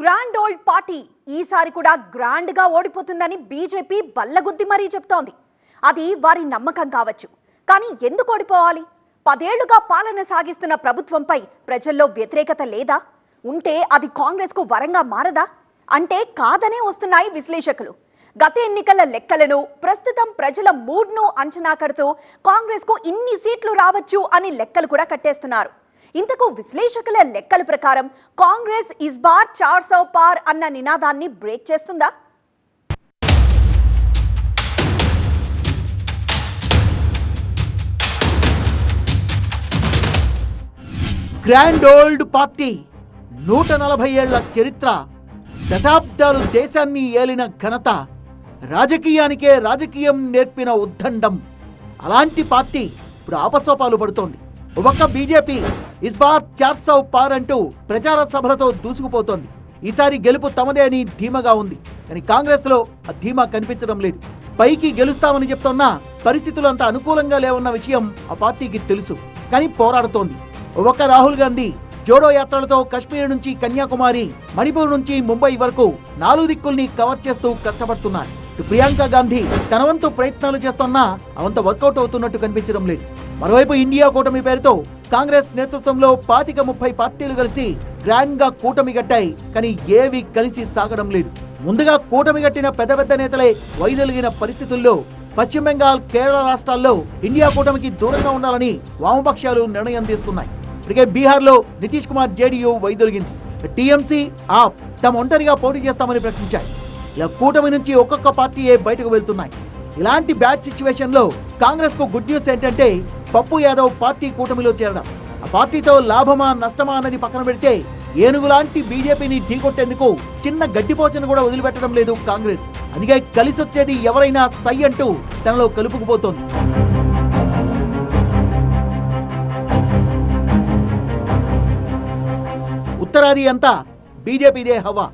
Grand old party ఈసారి కూడా గ్రాండ్గా ఓడిపోతుందని బీజేపీ బల్లగుద్ది మరీ చెప్తోంది. అది వారి నమ్మకం కావచ్చు. కానీ ఎందుకు ఓడిపోవాలి? పదేళ్ళుగా పాలన సాగిస్తున్న ప్రభుత్వంపై ప్రజల్లో వ్యతిరేకత లేదా? ఉంటే అది కాంగ్రెస్కు వరంగా మారదా? అంటే కాదనే వస్తున్నాయి విశ్లేషకులు. గత ఎన్నికల లెక్కలను ప్రస్తుతం ప్రజల మూడ్ను అంచనా కడుతూ కాంగ్రెస్కు ఇన్ని సీట్లు రావచ్చు అని లెక్కలు కూడా కట్టేస్తున్నారు. ఇంతకు విశ్లేషకుల లెక్కల ప్రకారం కాంగ్రెస్ ఇస్ బార్ చార్ సౌ పార్ అన్న నినాదాన్ని బ్రేక్ చేస్తుందా? గ్రాండ్ ఓల్డ్ పార్టీ నూట నలభై ఏళ్ళ చరిత్ర దశాబ్దాలు దేశాన్ని ఏలిన ఘనత రాజకీయానికే రాజకీయం నేర్పిన ఉద్దండం. అలాంటి పార్టీ ఇప్పుడు ఆపసోపాలు పడుతోంది. ఒక బీజేపీ ఇస్బార్ చార్సౌ పార్ అంటూ ప్రచార సభలతో దూసుకుపోతోంది. ఈసారి గెలుపు తమదే అని ధీమగా ఉంది. కానీ కాంగ్రెస్లో ఆ ధీమా కనిపించడం లేదు. పైకి గెలుస్తామని చెప్తున్నా పరిస్థితులు అంత అనుకూలంగా లేవన్న విషయం ఆ పార్టీకి తెలుసు. కానీ పోరాడుతోంది. ఒక్క రాహుల్ గాంధీ జోడో యాత్రలతో కశ్మీర్ నుంచి కన్యాకుమారి మణిపూర్ నుంచి ముంబై వరకు నాలుగు దిక్కుల్ని కవర్ చేస్తూ కష్టపడుతున్నారు. ప్రియాంక గాంధీ తన వంతు ప్రయత్నాలు చేస్తున్నా అవంత వర్కౌట్ అవుతున్నట్టు కనిపించడం లేదు. మరోవైపు ఇండియా కూటమి పేరుతో కాంగ్రెస్ నేతృత్వంలో పాతిక ముప్పై పార్టీలు కలిసి గ్రాండ్గా కూటమి కట్టాయి. కానీ ఏవి కలిసి సాగడం లేదు. ముందుగా కూటమి కట్టిన పెద్ద పెద్ద నేతలే వైదొలిగిన పరిస్థితుల్లో పశ్చిమ బెంగాల్ కేరళ రాష్ట్రాల్లో ఇండియా కూటమికి దూరంగా ఉండాలని వామపక్షాలు నిర్ణయం తీసుకున్నాయి. ఇప్పటికే బీహార్లో నితీష్ కుమార్ జేడీయూ వైదొలిగింది. టీఎంసీ ఆప్ తమ ఒంటరిగా పోటీ చేస్తామని ప్రకటించాయి. ఇలా కూటమి నుంచి ఒక్కొక్క పార్టీయే బయటకు వెళ్తున్నాయి. ఇలాంటి బ్యాడ్ సిచ్యువేషన్లో కాంగ్రెస్కు గుడ్ న్యూస్ ఏంటంటే పప్పు యాదవ్ పార్టీ కూటమిలో చేరడం. ఆ పార్టీతో లాభమా నష్టమా అన్నది పక్కన పెడితే ఏనుగు లాంటి బీజేపీని ఢీకొట్టేందుకు చిన్న గడ్డిపోచను కూడా వదిలిపెట్టడం లేదు కాంగ్రెస్. అందుకే కలిసొచ్చేది ఎవరైనా సై అంటూ తనలో కలుపుకుపోతోంది ఉత్తరాది అంతా బీజేపీదే హవా.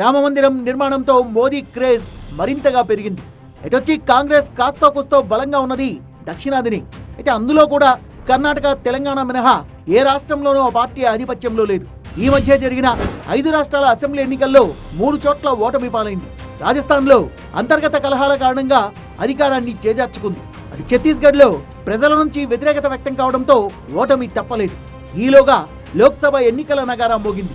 రామమందిరం నిర్మాణంతో మోదీ క్రేజ్ మరింతగా పెరిగింది. ఎటొచ్చి కాంగ్రెస్ కాస్తో కుస్తో బలంగా ఉన్నది దక్షిణాదిని. అయితే అందులో కూడా కర్ణాటక తెలంగాణ మినహా ఏ రాష్ట్రంలోనూ ఆ పార్టీ ఆధిపత్యంలో లేదు. ఈ మధ్య జరిగిన ఐదు రాష్ట్రాల అసెంబ్లీ ఎన్నికల్లో మూడు చోట్ల ఓటమి పాలైంది. రాజస్థాన్లో అంతర్గత కలహాల కారణంగా అధికారాన్ని చేజార్చుకుంది. అది ఛత్తీస్గఢ్లో ప్రజల నుంచి వ్యతిరేకత వ్యక్తం కావడంతో ఓటమి తప్పలేదు. ఈలోగా లోక్సభ ఎన్నికల నగారం మోగింది.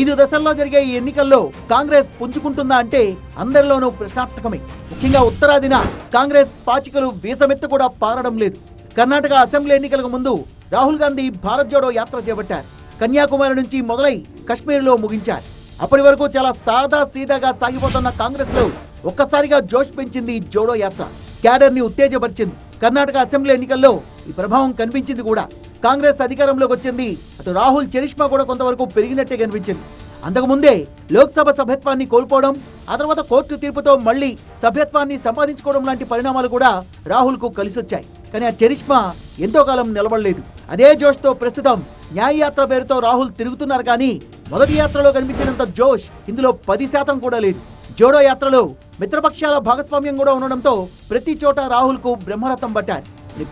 ఐదు దశల్లో జరిగే ఈ ఎన్నికల్లో కాంగ్రెస్ పుంజుకుంటుందా అంటే అందరిలోనూ ప్రశ్నార్థకమే. ముఖ్యంగా ఉత్తరాదిన కాంగ్రెస్ పాచికలు వీసమెత్తు కూడా పారడం లేదు. కర్ణాటక అసెంబ్లీ ఎన్నికలకు ముందు రాహుల్ గాంధీ భారత్ జోడో యాత్ర చేపట్టారు. కన్యాకుమారి నుంచి మొదలై కశ్మీర్లో ముగించారు. అప్పటి వరకు చాలా సాదా సీదాగా సాగిపోతున్న కాంగ్రెస్లో ఒక్కసారిగా జోష్ పెంచింది ఈ జోడో యాత్ర. క్యాడర్ని ఉత్తేజపరిచింది. కర్ణాటక అసెంబ్లీ ఎన్నికల్లో ఈ ప్రభావం కనిపించింది కూడా. కాంగ్రెస్ అధికారంలోకి వచ్చింది. అటు రాహుల్ చరిష్మా కూడా కొంతవరకు పెరిగినట్టే కనిపించింది. అంతకుముందే లోక్సభ సభ్యత్వాన్ని కోల్పోవడం ఆ తర్వాత కోర్టు తీర్పుతో మళ్ళీ సభ్యత్వాన్ని సంపాదించుకోవడం లాంటి పరిణామాలు కూడా రాహుల్కు కలిసొచ్చాయి. కానీ ఆ చరిష్మా ఎంతో కాలం నిలబడలేదు. అదే జోష్తో ప్రస్తుతం న్యాయయాత్ర పేరుతో రాహుల్ తిరుగుతున్నారు కానీ మొదటి యాత్రలో కనిపించినంత జోష్ ఇందులో పది శాతం కూడా లేదు. జోడో యాత్రలో మిత్రపక్షాల భాగస్వామ్యం కూడా ఉండడంతో ప్రతి చోట రాహుల్కు బ్రహ్మరథం పట్టారు.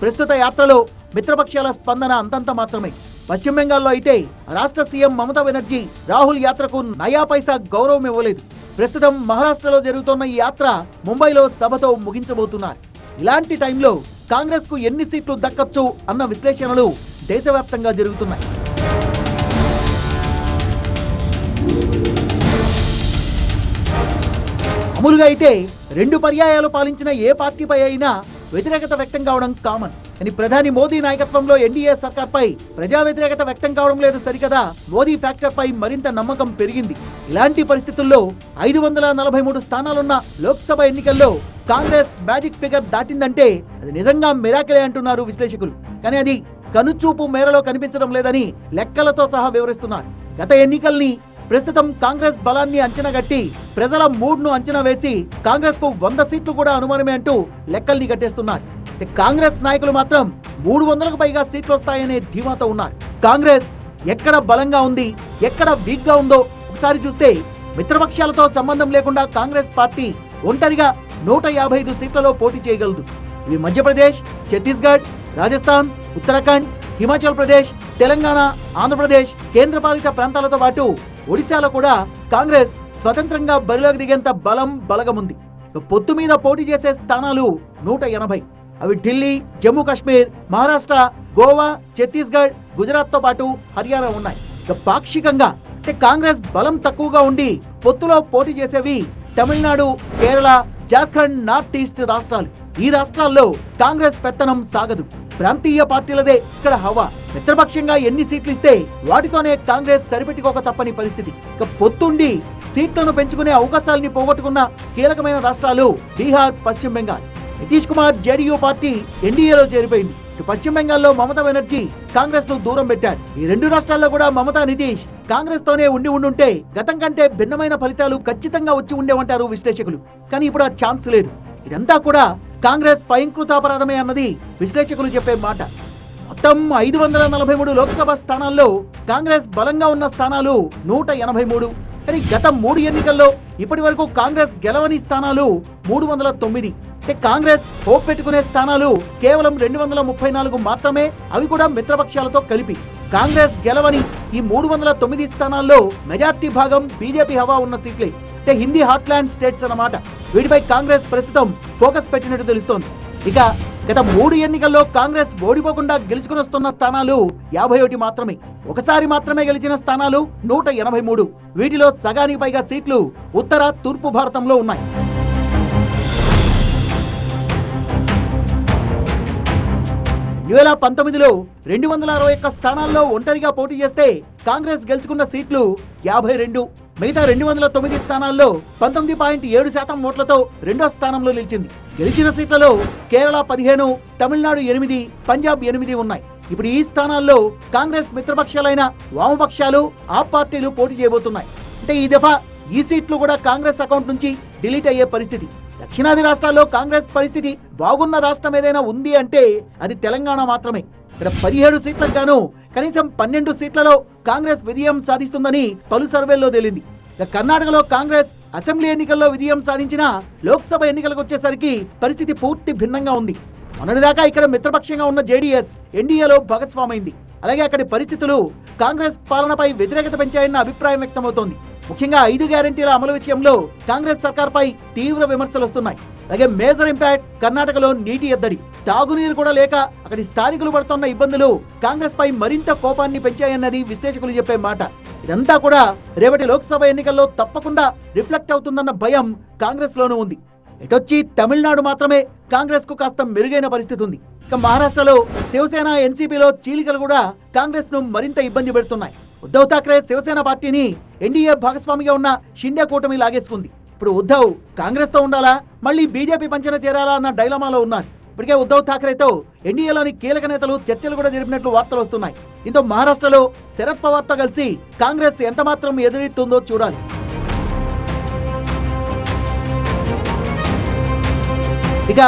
ప్రస్తుత యాత్రలో మిత్రపక్షాల స్పందన అంతంత మాత్రమే. పశ్చిమ బెంగాల్లో అయితే రాష్ట్ర సీఎం మమతా బెనర్జీ రాహుల్ యాత్రకు నయా పైసా గౌరవం ఇవ్వలేదు. ప్రస్తుతం మహారాష్ట్రలో జరుగుతున్న ఈ యాత్ర ముంబైలో సభతో ముగించబోతున్నారు. ఇలాంటి టైంలో కాంగ్రెస్కు ఎన్ని సీట్లు దక్కచ్చు అన్న విశ్లేషణలు దేశవ్యాప్తంగా జరుగుతున్నాయి. మామూలుగా అయితే రెండు పర్యాయాలు పాలించిన ఏ పార్టీపై అయినా వ్యతిరేకత వ్యక్తం కావడం కామన్ కానీ ప్రధాని మోదీ నాయకత్వంలో ఎన్డీఏ సర్కార్పై ప్రజా వ్యతిరేకత వ్యక్తం కావడం లేదు సరికదా. మోదీ ఫ్యాక్టర్పై మరింత నమ్మకం పెరిగింది. ఇలాంటి పరిస్థితుల్లో ఐదు వందల నలభై మూడు స్థానాలున్న లోక్సభ ఎన్నికల్లో కాంగ్రెస్ మ్యాజిక్ ఫిగర్ దాటిందంటే అది నిజంగా మిరాకిలే అంటున్నారు విశ్లేషకులు. కానీ అది కనుచూపు మేరలో కనిపించడం లేదని లెక్కలతో సహా వివరిస్తున్నారు. గత ఎన్నికల్ని ప్రస్తుతం కాంగ్రెస్ బలాన్ని అంచనా గట్టి ప్రజల మూడ్ను అంచనా వేసి కాంగ్రెస్కు వంద సీట్లు కూడా అనుమానమే అంటూ లెక్కల్ని కట్టేస్తున్నారు. కాంగ్రెస్ నాయకులు మాత్రం మూడు వందలకు పైగా సీట్లు వస్తాయనే ధీమాతో ఉన్నారు. కాంగ్రెస్ ఎక్కడ బలంగా ఉంది ఎక్కడ వీక్గా ఉందో ఒకసారి చూస్తే మిత్రపక్షాలతో సంబంధం లేకుండా కాంగ్రెస్ పార్టీ ఒంటరిగా నూట యాభై ఐదు సీట్లలో పోటీ చేయగలదు. ఇవి మధ్యప్రదేశ్ ఛత్తీస్గఢ్ రాజస్థాన్ ఉత్తరాఖండ్ హిమాచల్ ప్రదేశ్ తెలంగాణ ఆంధ్రప్రదేశ్ కేంద్రపాలిత ప్రాంతాలతో పాటు ఒడిశాలో కూడా కాంగ్రెస్ స్వతంత్రంగా బరిలోకి దిగేంత బలం బలగముంది. పొత్తు మీద పోటీ చేసే స్థానాలు నూట ఎనభై. అవి ఢిల్లీ జమ్మూ కాశ్మీర్ మహారాష్ట్ర గోవా ఛత్తీస్గఢ్ గుజరాత్తో పాటు హర్యానా ఉన్నాయి. ఇక పాక్షికంగా అంటే కాంగ్రెస్ బలం తక్కువగా ఉండి పొత్తులో పోటీ చేసేవి తమిళనాడు కేరళ జార్ఖండ్ నార్త్ ఈస్ట్ రాష్ట్రాలు. ఈ రాష్ట్రాల్లో కాంగ్రెస్ పెత్తనం సాగదు. ప్రాంతీయ పార్టీలదే. ఇక్కడ హవా. మిత్రపక్షంగా ఎన్ని సీట్లు ఇస్తే వాటితోనే కాంగ్రెస్ సరిపెట్టుకోక తప్పని పరిస్థితి. ఇక పొత్తుండి సీట్లను పెంచుకునే అవకాశాలని పోగొట్టుకున్న కీలకమైన రాష్ట్రాలు బీహార్ పశ్చిమ బెంగాల్. నితీష్ కుమార్ జేడీయూ పార్టీ ఎన్డీఏలో చేరిపోయింది. పశ్చిమ బెంగాల్లో మమతా బెనర్జీ కాంగ్రెస్ను దూరం పెట్టారు. ఈ రెండు రాష్ట్రాల్లో కూడా మమతా నితీష్ కాంగ్రెస్ తోనే ఉండి ఉండుంటే గతం కంటే భిన్నమైన ఫలితాలు ఖచ్చితంగా వచ్చి ఉండేవంటారు విశ్లేషకులు. కానీ ఇప్పుడు ఆ ఛాన్స్ లేదు. ఇదంతా కూడా కాంగ్రెస్ స్వయంకృతాపరాధమే అన్నది విశ్లేషకులు చెప్పే మాట. మొత్తం ఐదు వందల నలభై మూడు లోక్సభ స్థానాల్లో కాంగ్రెస్ బలంగా ఉన్న స్థానాలు నూట ఎనభై మూడు. కానీ గత మూడు ఎన్నికల్లో ఇప్పటి వరకు కాంగ్రెస్ గెలవని స్థానాలు మూడు వందల తొమ్మిది. అంటే కాంగ్రెస్ హోప్ పెట్టుకునే స్థానాలు కేవలం రెండు వందల ముప్పై నాలుగు మాత్రమే అవి కూడా మిత్రపక్షాలతో కలిపి. కాంగ్రెస్ గెలవని ఈ మూడు వందల తొమ్మిది స్థానాల్లో మెజార్టీ భాగం బీజేపీ హవా ఉన్న సీట్లే. అంటే హిందీ హార్ట్లాండ్ స్టేట్స్ అన్నమాట. వీటిపై కాంగ్రెస్ ప్రస్తుతం ఫోకస్ పెట్టినట్టు తెలుస్తోంది. ఇక గత మూడు ఎన్నికల్లో కాంగ్రెస్ ఓడిపోకుండా గెలుచుకుని వస్తున్న స్థానాలు యాభై ఒకటి మాత్రమే. ఒకసారి మాత్రమే గెలిచిన స్థానాలు నూట ఎనభై మూడు. వీటిలో సగానికి పైగా సీట్లు ఉత్తర తూర్పు భారతంలో ఉన్నాయి. రెండు వేల పంతొమ్మిదిలో రెండు వందల అరవై ఒక్క స్థానాల్లో ఒంటరిగా పోటీ చేస్తే కాంగ్రెస్ గెలుచుకున్న సీట్లు యాభై రెండు. మిగతా రెండు వందల తొమ్మిది స్థానాల్లో పంతొమ్మిది పాయింట్ ఏడు శాతం ఓట్లతో రెండో స్థానంలో నిలిచింది. గెలిచిన సీట్లలో కేరళ పదిహేను తమిళనాడు ఎనిమిది పంజాబ్ ఎనిమిది ఉన్నాయి. ఇప్పుడు ఈ స్థానాల్లో కాంగ్రెస్ మిత్రపక్షాలైన వామపక్షాలు ఆ పార్టీలు పోటీ చేయబోతున్నాయి. అంటే ఈ దఫా ఈ సీట్లు కూడా కాంగ్రెస్ అకౌంట్ నుంచి డిలీట్ అయ్యే పరిస్థితి. దక్షిణాది రాష్ట్రాల్లో కాంగ్రెస్ పరిస్థితి బాగున్న రాష్ట్రం ఏదైనా ఉంది అంటే అది తెలంగాణ మాత్రమే. ఇక్కడ పదిహేడు సీట్లకు గాను కనీసం పన్నెండు సీట్లలో కాంగ్రెస్ విజయం సాధిస్తుందని పలు సర్వేల్లో తేలింది. కర్ణాటకలో కాంగ్రెస్ అసెంబ్లీ ఎన్నికల్లో విజయం సాధించిన లోక్సభ ఎన్నికలకు వచ్చేసరికి పరిస్థితి పూర్తి భిన్నంగా ఉంది. మొన్నటిదాకా ఇక్కడ మిత్రపక్షంగా ఉన్న జేడీఎస్ ఎన్డీఏలో భాగస్వామైంది. అలాగే అక్కడి పరిస్థితులు కాంగ్రెస్ పాలనపై వ్యతిరేకత పెంచాయన్న అభిప్రాయం వ్యక్తమవుతోంది. ముఖ్యంగా ఐదు గ్యారంటీల అమలు విషయంలో కాంగ్రెస్ సర్కార్పై తీవ్ర విమర్శలు వస్తున్నాయి అలాగే మేజర్ ఇంపాక్ట్ కర్ణాటకలో నీటి ఎద్దడి. తాగునీరు కూడా లేక అక్కడి స్థానికులు పడుతున్న ఇబ్బందులు కాంగ్రెస్ పై మరింత కోపాన్ని పెంచాయన్నది విశ్లేషకులు చెప్పే మాట. ఇదంతా కూడా రేపటి లోక్సభ ఎన్నికల్లో తప్పకుండా రిఫ్లెక్ట్ అవుతుందన్న భయం కాంగ్రెస్ లోనూ ఉంది. ఎటొచ్చి తమిళనాడు మాత్రమే కాంగ్రెస్కు కాస్త మెరుగైన పరిస్థితి ఉంది. ఇక మహారాష్ట్రలో శివసేన ఎన్సీపీలో చీలికలు కూడా కాంగ్రెస్ను మరింత ఇబ్బంది పెడుతున్నాయి. ఉద్దవ్ ఠాక్రే శివసేన పార్టీని ఎన్డీఏ భాగస్వామిగా ఉన్న షిండే కూటమి లాగేసుకుంది. ఇప్పుడు ఉద్ధవ్ కాంగ్రెస్తో ఉండాలా? మళ్ళీ బీజేపీ పంచన చేరాలా అన్న డైలమాలో ఉన్నారు ఇప్పటికే ఉద్ధవ్ ఠాక్రేతో ఎన్డీఏలోని కీలక నేతలు చర్చలు కూడా జరిపినట్లు వార్తలు వస్తున్నాయి. దీంతో మహారాష్ట్రలో శరద్ పవార్తో కలిసి కాంగ్రెస్ ఎంత మాత్రం ఎదురెత్తుందో చూడాలి. ఇక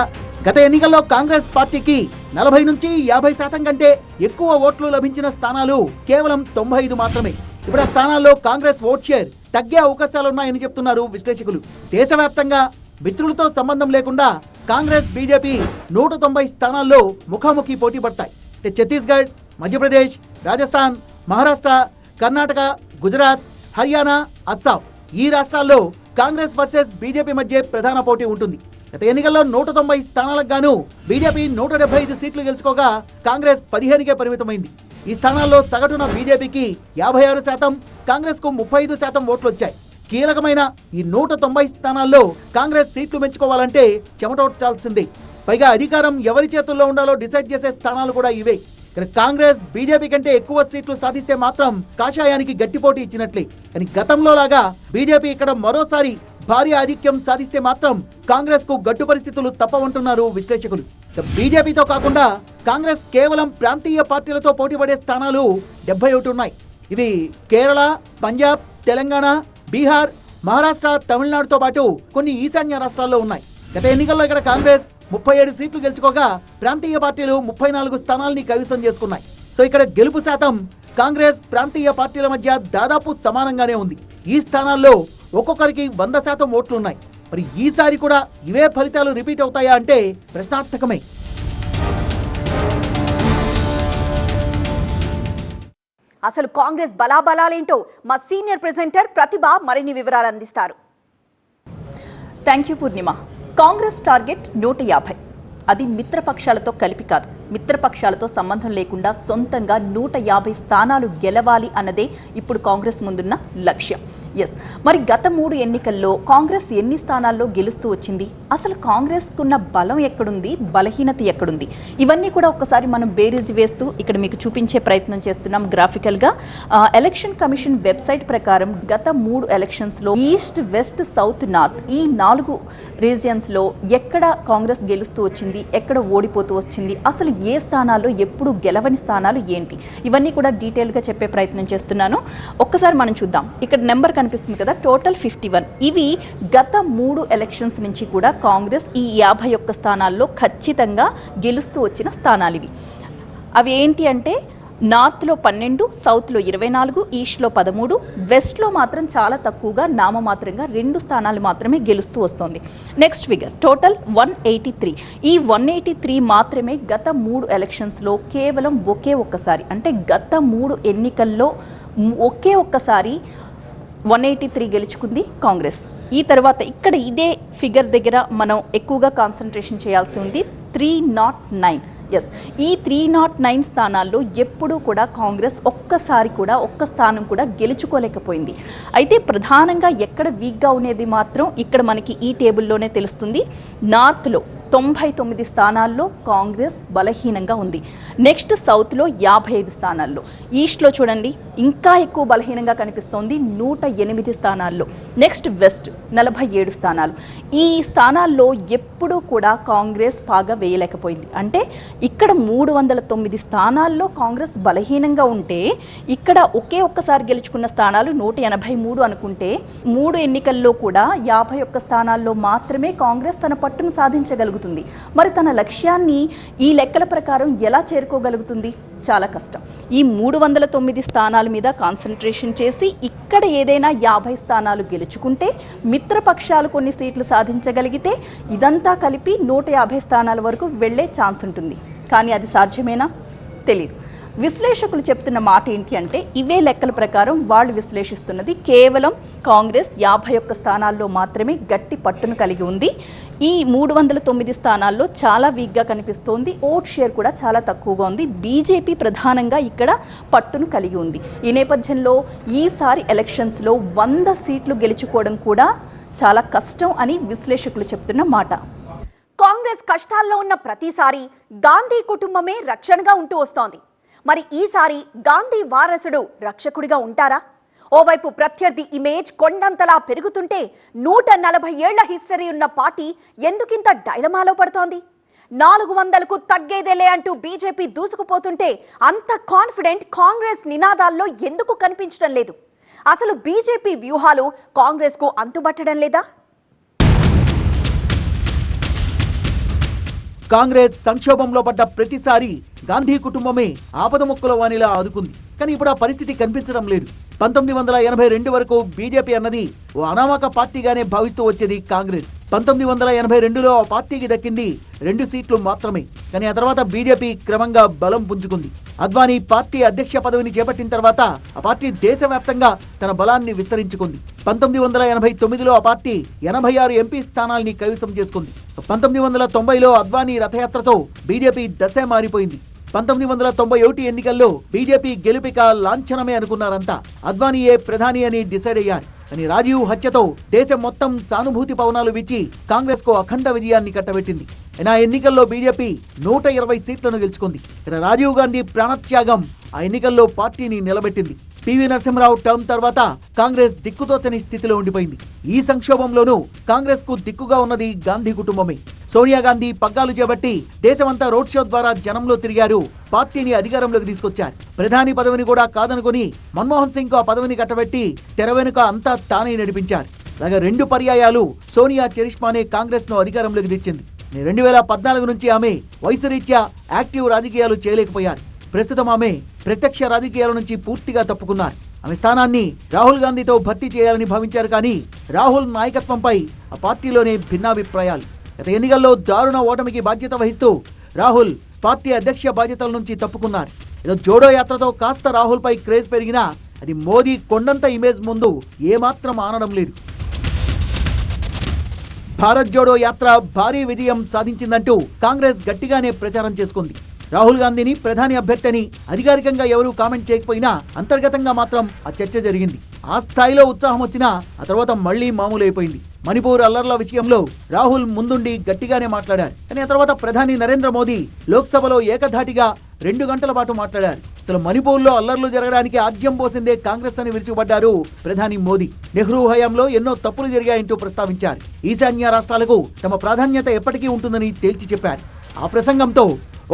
గత ఎన్నికల్లో కాంగ్రెస్ పార్టీకి నలభై నుంచి యాభై శాతం కంటే ఎక్కువ ఓట్లు లభించిన స్థానాలు కేవలం తొంభై ఐదు మాత్రమే. ఇప్పుడు ఆ స్థానాల్లో కాంగ్రెస్ ఓట్ షేర్ తగ్గే అవకాశాలున్నాయని చెప్తున్నారు విశ్లేషకులు. దేశవ్యాప్తంగా మిత్రులతో సంబంధం లేకుండా కాంగ్రెస్ బీజేపీ నూట తొంభై స్థానాల్లో ముఖాముఖి పోటీ పడతాయి. అంటే ఛత్తీస్గఢ్ మధ్యప్రదేశ్ రాజస్థాన్ మహారాష్ట్ర కర్ణాటక గుజరాత్ హర్యానా అస్సాం ఈ రాష్ట్రాల్లో కాంగ్రెస్ వర్సెస్ బీజేపీ మధ్య ప్రధాన పోటీ ఉంటుంది. గత ఎన్నికల్లో నూట తొంభై స్థానాలకు గాను బీజేపీ నూట డెబ్బై ఐదు సీట్లు గెలుచుకోగా కాంగ్రెస్ పదిహేనుకే పరిమితమైంది. ఈ స్థానాల్లో సగటున బీజేపీకి యాభై ఆరు శాతం కాంగ్రెస్కు ముప్పై ఐదు శాతం ఓట్లు వచ్చాయి కీలకమైన ఈ నూట తొంభై స్థానాల్లో కాంగ్రెస్ సీట్లు మెచ్చుకోవాలంటే చెమటోడ్చాల్సింది. పైగా అధికారం ఎవరి చేతుల్లో ఉండాలో డిసైడ్ చేసే స్థానాలు కూడా ఇవే. ఇక్కడ కాంగ్రెస్ బీజేపీ కంటే ఎక్కువ సీట్లు సాధిస్తే మాత్రం కాషాయానికి గట్టిపోటీ ఇచ్చినట్లే. కానీ గతంలో లాగా బీజేపీ ఇక్కడ మరోసారి భారీ ఆధిక్యం సాధిస్తే మాత్రం కాంగ్రెస్కు గట్టు పరిస్థితులు తప్పవంటున్నారు విశ్లేషకులు. బీజేపీతో కాకుండా కాంగ్రెస్ కేవలం ప్రాంతీయ పార్టీలతో పోటీ పడే స్థానాలు డెబ్బై ఒకటి ఉన్నాయి. ఇవి కేరళ పంజాబ్ తెలంగాణ బీహార్ మహారాష్ట్ర తమిళనాడుతో పాటు కొన్ని ఈశాన్య రాష్ట్రాల్లో ఉన్నాయి. గత ఎన్నికల్లో ఇక్కడ కాంగ్రెస్ ముప్పై ఏడు సీట్లు గెలుచుకోగా ప్రాంతీయ పార్టీలు ముప్పై నాలుగు స్థానాల్ని కైవసం చేసుకున్నాయి. సో ఇక్కడ గెలుపు శాతం కాంగ్రెస్ ప్రాంతీయ పార్టీల మధ్య దాదాపు సమానంగానే ఉంది. ఈ స్థానాల్లో ఒక్కొక్కరికి వంద శాతం ఓట్లున్నాయి. మరి ఈసారి కూడా ఇవే ఫలితాలు రిపీట్ అవుతాయా అంటే ప్రశ్నార్థకమే. అసలు కాంగ్రెస్ బలాబలాలేంటో మా సీనియర్ ప్రెజెంటర్ ప్రతిభ మరిన్ని వివరాలు అందిస్తారు. Thank you Purnima Congress target నూట యాభై. అది మిత్రపక్షాలతో కలిపి కాదు. మిత్రపక్షాలతో సంబంధం లేకుండా సొంతంగా నూట యాభై స్థానాలు గెలవాలి అన్నదే ఇప్పుడు కాంగ్రెస్ ముందున్న లక్ష్యం. ఎస్ మరి గత మూడు ఎన్నికల్లో కాంగ్రెస్ ఎన్ని స్థానాల్లో గెలుస్తూ వచ్చింది? అసలు కాంగ్రెస్కున్న బలం ఎక్కడుంది? బలహీనత ఎక్కడుంది? ఇవన్నీ కూడా ఒక్కసారి మనం బేరీజ్ వేస్తూ ఇక్కడ మీకు చూపించే ప్రయత్నం చేస్తున్నాం గ్రాఫికల్గా. ఎలక్షన్ కమిషన్ వెబ్సైట్ ప్రకారం గత మూడు ఎలక్షన్స్లో ఈస్ట్ వెస్ట్ సౌత్ నార్త్ ఈ నాలుగు రీజియన్స్లో ఎక్కడ కాంగ్రెస్ గెలుస్తూ వచ్చింది? ఎక్కడ ఓడిపోతూ వచ్చింది? అసలు ఏ స్థానాల్లో ఎప్పుడు గెలవని స్థానాలు ఏంటి? ఇవన్నీ కూడా డీటెయిల్గా చెప్పే ప్రయత్నం చేస్తున్నాను. ఒక్కసారి మనం చూద్దాం. ఇక్కడ నెంబర్ కనిపిస్తుంది కదా టోటల్ ఫిఫ్టీ వన్. ఇవి గత మూడు ఎలక్షన్స్ నుంచి కూడా కాంగ్రెస్ ఈ యాభై ఒక్క స్థానాల్లో ఖచ్చితంగా గెలుస్తూ వచ్చిన స్థానాలు ఇవి. అవి ఏంటి అంటే నార్త్లో పన్నెండు సౌత్లో ఇరవై నాలుగు ఈస్ట్లో పదమూడు వెస్ట్లో మాత్రం చాలా తక్కువగా నామమాత్రంగా రెండు స్థానాలు మాత్రమే గెలుస్తూ వస్తుంది. Next figure total one eighty three ఈ వన్ ఎయిటీ త్రీ మాత్రమే గత మూడు ఎలక్షన్స్లో కేవలం ఒకే ఒక్కసారి అంటే గత మూడు ఎన్నికల్లో ఒకే ఒక్కసారి వన్ ఎయిటీ త్రీ గెలుచుకుంది కాంగ్రెస్. ఈ తర్వాత ఇక్కడ ఇదే ఫిగర్ దగ్గర మనం ఎక్కువగా కాన్సన్ట్రేషన్ చేయాల్సి ఉంది త్రీ నాట్ నైన్. ఎస్ ఈ త్రీ నాట్ నైన్ స్థానాల్లో ఎప్పుడూ కూడా కాంగ్రెస్ ఒక్కసారి కూడా ఒక్క స్థానం కూడా గెలుచుకోలేకపోయింది. అయితే ప్రధానంగా ఎక్కడ వీక్గా ఉండేది మాత్రం ఇక్కడ మనకి ఈ టేబుల్లోనే తెలుస్తుంది. నార్త్లో తొంభై తొమ్మిది స్థానాల్లో కాంగ్రెస్ బలహీనంగా ఉంది. నెక్స్ట్ సౌత్లో యాభై ఐదు స్థానాల్లో. ఈస్ట్లో చూడండి ఇంకా ఎక్కువ బలహీనంగా కనిపిస్తోంది నూట ఎనిమిది స్థానాల్లో. నెక్స్ట్ వెస్ట్ నలభై ఏడు స్థానాలు. ఈ స్థానాల్లో ఎప్పుడూ కూడా కాంగ్రెస్ బాగా వేయలేకపోయింది. అంటే ఇక్కడ మూడు వందల తొమ్మిది స్థానాల్లో కాంగ్రెస్ బలహీనంగా ఉంటే ఇక్కడ ఒకే ఒక్కసారి గెలుచుకున్న స్థానాలు నూట ఎనభై మూడు అనుకుంటే మూడు ఎన్నికల్లో కూడా యాభై ఒక్క స్థానాల్లో మాత్రమే కాంగ్రెస్ తన పట్టును సాధించగలుగుతుంది. మరి తన లక్ష్యాన్ని ఈ లెక్కల ప్రకారం ఎలా చేరుకోగలుగుతుంది? చాలా కష్టం. ఈ మూడు వందల తొమ్మిది స్థానాల మీద కాన్సన్ట్రేషన్ చేసి ఇక్కడ ఏదైనా యాభై స్థానాలు గెలుచుకుంటే మిత్రపక్షాలు కొన్ని సీట్లు సాధించగలిగితే ఇదంతా కలిపి నూట యాభై స్థానాల వరకు వెళ్ళే ఛాన్స్ ఉంటుంది. కానీ అది సాధ్యమేనా? తెలీదు. విశ్లేషకులు చెప్తున్న మాట ఏంటి అంటే ఇవే లెక్కల ప్రకారం వాళ్ళు విశ్లేషిస్తున్నది కేవలం కాంగ్రెస్ యాభై ఒక్క స్థానాల్లో మాత్రమే గట్టి పట్టును కలిగి ఉంది. ఈ మూడు వందల తొమ్మిది స్థానాల్లో చాలా వీక్గా కనిపిస్తోంది. ఓట్ షేర్ కూడా చాలా తక్కువగా ఉంది. బీజేపీ ప్రధానంగా ఇక్కడ పట్టును కలిగి ఉంది. ఈ నేపథ్యంలో ఈసారి ఎలక్షన్స్లో వంద సీట్లు గెలుచుకోవడం కూడా చాలా కష్టం అని విశ్లేషకులు చెప్తున్న మాట. కాంగ్రెస్ కష్టాల్లో ఉన్న ప్రతిసారి గాంధీ కుటుంబమే రక్షణగా ఉంటూ వస్తోంది. మరి ఈసారి గాంధీ వారసుడు రక్షకుడిగా ఉంటారా? ఓవైపు ప్రత్యర్థి ఇమేజ్ కొండంతలా పెరుగుతుంటే నూట నలభై ఏళ్ళ హిస్టరీ ఉన్న పార్టీ ఎందుకింత డైలమాలో పడుతోంది? నాలుగు వందలకు తగ్గేదేలే అంటూ బీజేపీ దూసుకుపోతుంటే అంత కాన్ఫిడెంట్ కాంగ్రెస్ నినాదాల్లో ఎందుకు కనిపించడం లేదు? అసలు బీజేపీ వ్యూహాలు కాంగ్రెస్కు అంతుబట్టడం లేదా? కాంగ్రెస్ సంక్షోభంలో పడ్డ ప్రతిసారి గాంధీ కుటుంబమే ఆపద మొక్కల వాణిలా ఆదుకుంది. కానీ ఇప్పుడు ఆ పరిస్థితి కనిపించడం లేదు. పంతొమ్మిది వందల ఎనభై రెండు వరకు బీజేపీ అన్నది ఓ అనామక పార్టీగానే భావిస్తూ వచ్చేది కాంగ్రెస్. పంతొమ్మిది వందల ఎనభై రెండులో ఆ పార్టీకి దక్కింది రెండు సీట్లు మాత్రమే. కానీ ఆ తర్వాత బీజేపీ క్రమంగా బలం పుంజుకుంది. అద్వానీ పార్టీ అధ్యక్ష పదవిని చేపట్టిన తర్వాత ఆ పార్టీ దేశవ్యాప్తంగా తన బలాన్ని విస్తరించుకుంది. పంతొమ్మిది వందల ఎనభై తొమ్మిదిలో ఆ పార్టీ ఎనభై ఆరు ఎంపీ స్థానాల్ని కైవసం చేసుకుంది. పంతొమ్మిది వందల తొంభైలో అద్వానీ రథయాత్రతో బీజేపీ దశ మారిపోయింది. పంతొమ్మిది వందల తొంభై ఒకటి ఎన్నికల్లో బీజేపీ గెలుపిక లాంఛనమే అనుకున్నారంతా. అద్వానీయే ప్రధాని అని డిసైడ్ అయ్యారు. అని రాజీవ్ హత్యతో దేశం మొత్తం సానుభూతి పవనాలు విచ్చి కాంగ్రెస్కు అఖండ విజయాన్ని కట్టబెట్టింది. అయినా ఆ ఎన్నికల్లో బీజేపీ నూట ఇరవై సీట్లను గెలుచుకుంది. ఇక్కడ రాజీవ్ గాంధీ ప్రాణత్యాగం ఆ ఎన్నికల్లో పార్టీని నిలబెట్టింది. పివి నరసింహరావు టర్మ్ తర్వాత కాంగ్రెస్ దిక్కుతోచని స్థితిలో ఉండిపోయింది. ఈ సంక్షోభంలోనూ కాంగ్రెస్కు దిక్కుగా ఉన్నది గాంధీ కుటుంబమే. సోనియా గాంధీ పగ్గాలు చేపట్టి దేశమంతా రోడ్ షో ద్వారా జనంలో తిరిగారు. పార్టీని అధికారంలోకి తీసుకొచ్చారు. ప్రధాని పదవిని కూడా కాదనుకుని మన్మోహన్ సింగ్ ఆ పదవిని కట్టబెట్టి తెర వెనుక అంతా తానే నడిపించారు. అలాగే రెండు పర్యాయాలు సోనియా చరిష్మానే కాంగ్రెస్ను అధికారంలోకి తెచ్చింది. రెండు వేల పద్నాలుగు నుంచి ఆమె వయసు రీత్యా యాక్టివ్ రాజకీయాలు చేయలేకపోయారు. ప్రస్తుతం ఆమె ప్రత్యక్ష రాజకీయాల నుంచి పూర్తిగా తప్పుకున్నారు. ఆమె స్థానాన్ని రాహుల్ గాంధీతో భర్తీ చేయాలని భావించారు కానీ రాహుల్ నాయకత్వంపై ఆ పార్టీలోనే భిన్నాభిప్రాయాలు. గత ఎన్నికల్లో దారుణ ఓటమికి బాధ్యత వహిస్తూ రాహుల్ పార్టీ అధ్యక్ష బాధ్యతల నుంచి తప్పుకున్నారు. ఏదో జోడో యాత్రతో కాస్త రాహుల్పై క్రేజ్ పెరిగినా అది మోదీ కొండంత ఇమేజ్ ముందు ఏమాత్రం ఆనడం లేదు. భారత్ జోడో యాత్ర భారీ విజయం సాధించిందంటూ కాంగ్రెస్ గట్టిగానే ప్రచారం చేసుకుంది. రాహుల్ గాంధీని ప్రధాని అభ్యర్థిని అధికారికంగా ఎవరూ కామెంట్ చేయకపోయినా అంతర్గతంగా మాత్రం ఆ చర్చ జరిగింది. ఆ స్థాయిలో ఉత్సాహం వచ్చినా ఆ తర్వాత మళ్ళీ మామూలు అయిపోయింది మణిపూర్ అల్లర్ల విషయంలో రాహుల్ ముందుండి గట్టిగానే మాట్లాడారు. కానీ ఆ తర్వాత ప్రధాని నరేంద్ర మోదీ లోక్సభలో ఏకధాటిగా రెండు గంటల పాటు మాట్లాడారు. అసలు మణిపూర్లో అల్లర్లు జరగడానికి ఆద్యం పోసిందే కాంగ్రెస్ అని విరుచుకుపడ్డారు ప్రధాని మోదీ. నెహ్రూ హయాంలో ఎన్నో తప్పులు జరిగాయంటూ ప్రస్తావించారు. ఈశాన్య రాష్ట్రాలకు తమ ప్రాధాన్యత ఎప్పటికీ ఉంటుందని తేల్చి చెప్పారు. ఆ ప్రసంగంతో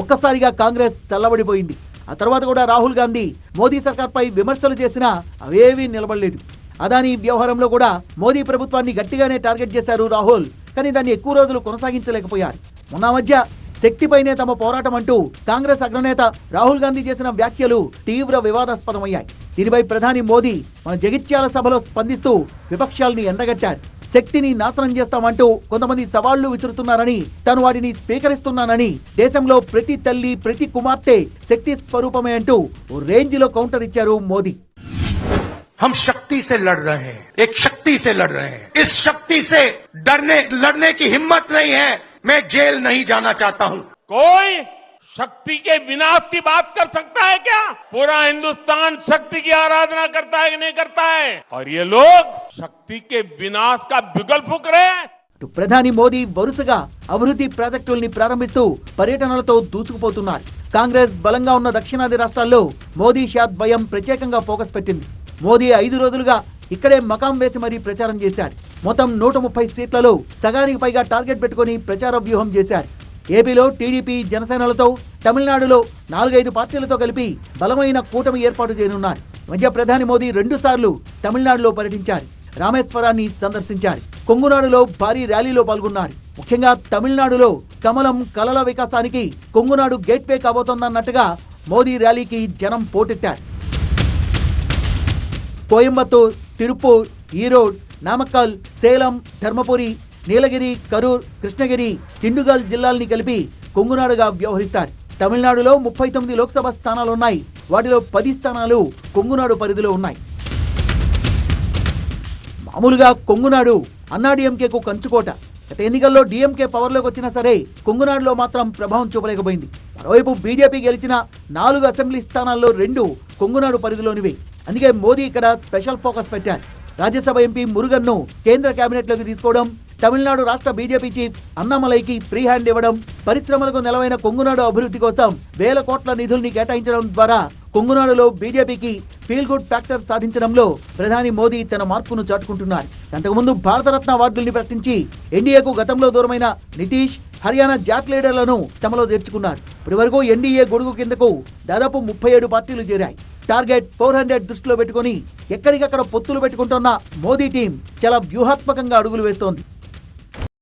ఒక్కసారిగా కాంగ్రెస్ చల్లబడిపోయింది. ఆ తర్వాత కూడా రాహుల్ గాంధీ మోదీ సర్కార్పై విమర్శలు చేసినా అవేవీ నిలబడలేదు. అదాని వ్యవహారంలో కూడా మోదీ ప్రభుత్వాన్ని గట్టిగానే టార్గెట్ చేశారు రాహుల్. కానీ దాన్ని ఎక్కువ రోజులు కొనసాగించలేకపోయారు. మొన్న మధ్య శక్తిపైనే తమ పోరాటం అంటూ కాంగ్రెస్ అగ్రనేత రాహుల్ గాంధీ చేసిన వ్యాఖ్యలు తీవ్ర వివాదాస్పదమయ్యాయి. దీనిపై ప్రధాని మోదీ మన జగిత్యాల సభలో స్పందిస్తూ విపక్షాల్ని ఎండగట్టారు. శక్తిని నాశనం చేస్తామంటూ కొంతమంది సవాళ్ళు విసురుతున్నారని తాను వాటిని స్వీకరిస్తున్నానని దేశంలో ప్రతి తల్లి ప్రతి కుమార్తె శక్తి స్వరూపమే అంటూ ఓ రేంజ్లో కౌంటర్ ఇచ్చారు మోదీ. हम शक्ति से लड़ रहे हैं एक शक्ति से लड़ रहे हैं इस शक्ति से डरने लड़ने की हिम्मत नहीं है मैं जेल नहीं जाना चाहता हूं कोई शक्ति के विनाश की बात कर सकता है क्या पूरा हिंदुस्तान शक्ति की आराधना करता है कि नहीं करता है और ये लोग शक्ति के विनाश का बिगल फूक रहे हैं అటు ప్రధాని మోదీ వరుసగా అభివృద్ధి ప్రాజెక్టుల్ని ప్రారంభిస్తూ పర్యటనలతో దూసుకుపోతున్నారు కాంగ్రెస్ బలంగా ఉన్న దక్షిణాది రాష్ట్రాల్లో మోదీ షాద్ భయం ప్రత్యేకంగా ఫోకస్ పెట్టింది మోదీ ఐదు రోజులుగా ఇక్కడే మకాం వేసి మరీ ప్రచారం చేశారు. మొత్తం నూట ముప్పై సీట్లలో సగానికి పైగా టార్గెట్ పెట్టుకుని ప్రచార వ్యూహం చేశారు. ఏపీలో టీడీపీ జనసేనలతో తమిళనాడులో నాలుగైదు పార్టీలతో కలిపి బలమైన కూటమి ఏర్పాటు చేయనున్నారు. మధ్య ప్రధాని మోదీ రెండు సార్లు తమిళనాడులో పర్యటించారు. రామేశ్వరాన్ని సందర్శించారు. కొంగునాడులో భారీ ర్యాలీలో పాల్గొన్నారు. ముఖ్యంగా తమిళనాడులో కమలం కలల వికాసానికి కొంగునాడు గేట్వే కాబోతోందన్నట్టుగా మోదీ ర్యాలీకి జనం పోటెత్తారు. కోయంబత్తూర్ తిరుపూర్ ఈరోడ్ నామక్కల్ సేలం ధర్మపురి నీలగిరి కరూర్ కృష్ణగిరి దిండుగల్ జిల్లాల్ని కలిపి కొంగునాడుగా వ్యవహరిస్తారు. తమిళనాడులో ముప్పై తొమ్మిది లోక్సభ స్థానాలున్నాయి వాటిలో పది స్థానాలు కొంగునాడు పరిధిలో ఉన్నాయి. మామూలుగా కొంగునాడు అన్నాడీఎంకేకు కంచుకోట. గత ఎన్నికల్లో డిఎంకే పవర్లోకి వచ్చినా సరే కొంగునాడులో మాత్రం ప్రభావం చూపలేకపోయింది. మరోవైపు బీజేపీ గెలిచిన నాలుగు అసెంబ్లీ స్థానాల్లో రెండు కొంగునాడు పరిధిలోనివే. అందుకే మోదీ ఇక్కడ స్పెషల్ ఫోకస్ పెట్టారు. రాజ్యసభ ఎంపీ మురుగన్ను కేంద్ర కేబినెట్లోకి తీసుకోవడం తమిళనాడు రాష్ట్ర బీజేపీ చీఫ్ అన్నామలైకి ఫ్రీ హ్యాండ్ ఇవ్వడం పరిశ్రమలకు నెలవైన కొంగునాడు అభివృద్ధి కోసం వేల కోట్ల నిధుల్ని కేటాయించడం ద్వారా కొంగునాడులో బీజేపీకి ఫీల్ గుడ్ ఫ్యాక్టర్ సాధించడంలో ప్రధాని మోదీ తన మార్పును చాటుకుంటున్నారు. అంతకుముందు భారతరత్న అవార్డుల్ని ప్రకటించి ఎన్డీఏకు గతంలో దూరమైన నితీష్ హర్యానా జాట్ లీడర్లను తమలో చేర్చుకున్నారు. ఇప్పటి వరకు ఎన్డీఏ గొడుగు కిందకు దాదాపు ముప్పై ఏడు పార్టీలు చేరాయి. టార్గెట్ ఫోర్ హండ్రెడ్ దృష్టిలో పెట్టుకుని ఎక్కడికక్కడ పొత్తులు పెట్టుకుంటున్న మోదీ టీం చాలా వ్యూహాత్మకంగా అడుగులు వేస్తోంది.